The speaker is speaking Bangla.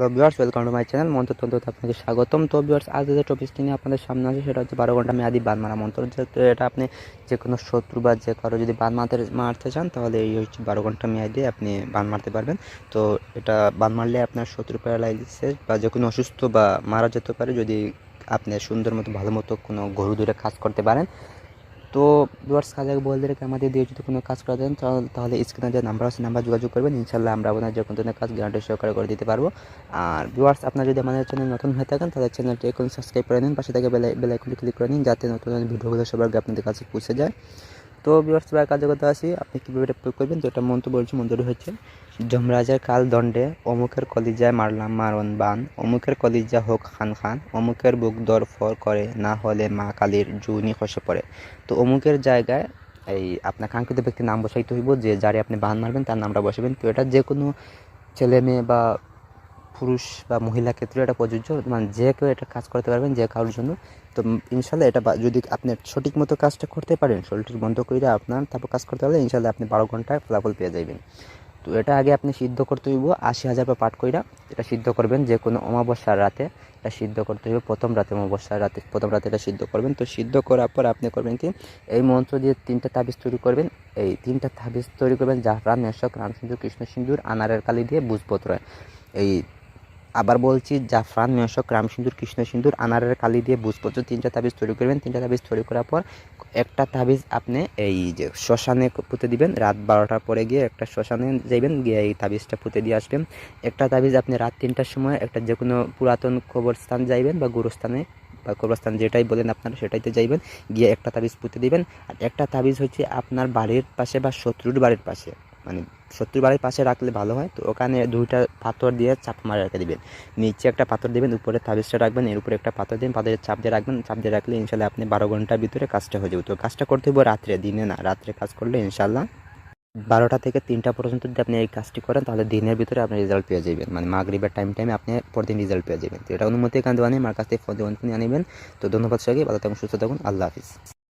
Hello viewers welcome to my channel মন্ত্রতন্ত্রতে আপনাকে স্বাগতম। তো ভিউয়ার্স আজ যে টপিকটি নিয়ে আপনাদের সামনে আছে সেটা হচ্ছে বারো ঘণ্টা মেয়াদি বান মারা মন্ত্র। যেহেতু এটা আপনি যে কোনো শত্রু বা যে কারও যদি বান মারতে মারতে চান, তাহলে এই হচ্ছে বারো ঘণ্টা মেয়াদি আপনি বান মারতে পারবেন। তো এটা বান মারলে আপনার শত্রু প্যারালাইসিস বা যে কোনো অসুস্থ বা মারা যেতে পারে যদি আপনি সুন্দর মতো, ভালো মতো কোনো গরু দূরে কাজ করতে পারেন। তো ডুয়ার্স কাজে বলে রেখে আমাদের দিয়ে যদি কোনো কাজ করা দেন তাহলে- স্ক্রিনে যে নাম্বার আছে নাম্বার যোগাযোগ করবেন। ইনশাল্লাহ আমরা আপনার যে কোনো কাজ গ্যারান্টি সহকারে করে দিতে পারব। আর ভিউয়ার্স আপনার যদি আমাদের চ্যানেল নতুন হয়ে থাকেন, তাহলে চ্যানেলটি এখন সাবস্ক্রাইব করে নিন। পাশে থেকে বেল ক্লিক করে নিন, যাতে নতুন ভিডিওগুলো সবার আপনাদের কাছে পৌঁছে যায়। তো কাজে কথা আসি আপনি কীভাবে এটা প্রয়োগ করবেন? তো এটা মন্ত্র বলছি, মন্ত্রটি হচ্ছে, যমরাজের কাল দণ্ডে অমুকের কলিজায় মারলাম মারণ বান অমুকের কলিজা হোক খান খান, অমুকের বুক দরফর করে, না হলে মা কালীর জুনি খসে পড়ে। তো অমুকের জায়গায় এই আপনার কাঙ্ক্ষিত ব্যক্তির নাম বসাইতে হইব, যে যারে আপনি বান মারবেন, তার নামটা বসাবেন। তো এটা যে কোনো ছেলে মেয়ে বা পুরুষ বা মহিলা ক্ষেত্রে এটা প্রযোজ্য। মানে যে কেউ এটা কাজ করতে পারবেন যে কারোর জন্য। তো ইনশাল্লাহ এটা যদি আপনি সঠিক মতো কাজটা করতে পারেন শরীরটি বন্ধ করে আপনার তারপর কাজ করতে পারলে ইনশাল্লাহ আপনি বারো ঘন্টায় ফলাফল পেয়ে যাবেন তো এটা আগে আপনি সিদ্ধ করতে হইব, আশি হাজার বা পাঠ কইরা এটা সিদ্ধ করবেন। যে কোনো অমাবস্যার রাতে এটা সিদ্ধ করতে হইবে, প্রথম রাতে অমাবস্যার রাতে, প্রথম রাতে এটা সিদ্ধ করবেন। তো সিদ্ধ করার পর আপনি করবেন কি, এই মন্ত্র দিয়ে তিনটা তাবিজ তৈরি করবেন। এই তিনটা তাবিজ তৈরি করবেন যা জাফরান মেশক রামসিন্দুর কৃষ্ণ সিন্দুর আনারের কালি দিয়ে বুঝপত্র এই আবার বলছি, জাফরান, মেশক, রামসিন্দুর কৃষ্ণ সিন্দুর আনারের কালি দিয়ে বুঝপত্র তিনটা তাবিজ তৈরি করবেন। তিনটা তাবিজ তৈরি করার পর একটা তাবিজ আপনি এই যে শ্মশানে পুঁতে দিবেন। রাত বারোটার পরে গিয়ে একটা শ্মশানে যাইবেন, গিয়ে এই তাবিজটা পুঁতে দিয়ে আসবেন। একটা তাবিজ আপনি রাত তিনটার সময় একটা যে কোনো পুরাতন কবরস্থান যাইবেন বা গুরুস্থানে বা কবরস্থান যেটাই বলেন আপনারা সেটাইতে যাইবেন, গিয়ে একটা তাবিজ পুঁতে দিবেন। আর একটা তাবিজ হচ্ছে আপনার বাড়ির পাশে বা শত্রুর বাড়ির পাশে। মানে শত্রুর বাড়ির পাশে রাখলে ভালো হয়। তো ওখানে দুইটা পাথর দিয়ে চাপ মারে রেখে দেবেন। নিচে একটা পাথর দেবেন, উপরে তাবিজটা রাখবেন, এর উপরে একটা পাথর দিন পাথরের চাপ দিয়ে রাখবেন, চাপ দিয়ে রাখলে ইনশাল্লাহ আপনি বারো ঘণ্টার ভিতরে কাজটা হয়ে যাবে। তো কাজটা করতে হবে রাত্রে, দিনে না, রাত্রে কাজ করলে ইনশাল্লাহ বারোটা থেকে তিনটা পর্যন্ত যদি আপনি এই কাজটি করেন, তাহলে দিনের ভিতরে আপনি রেজাল্ট পেয়ে যাবেন। মানে মাগরিবের টাইম টাইমে আপনি পরদিন রেজাল্ট পেয়ে যাবেন। তো এটা অনুমতি নেই, আমার কাছ থেকে ফোন নিয়ে তো ধন্যবাদ সবাইকে, ভালো থাকুন, সুস্থ থাকুন, আল্লাহ হাফিজ।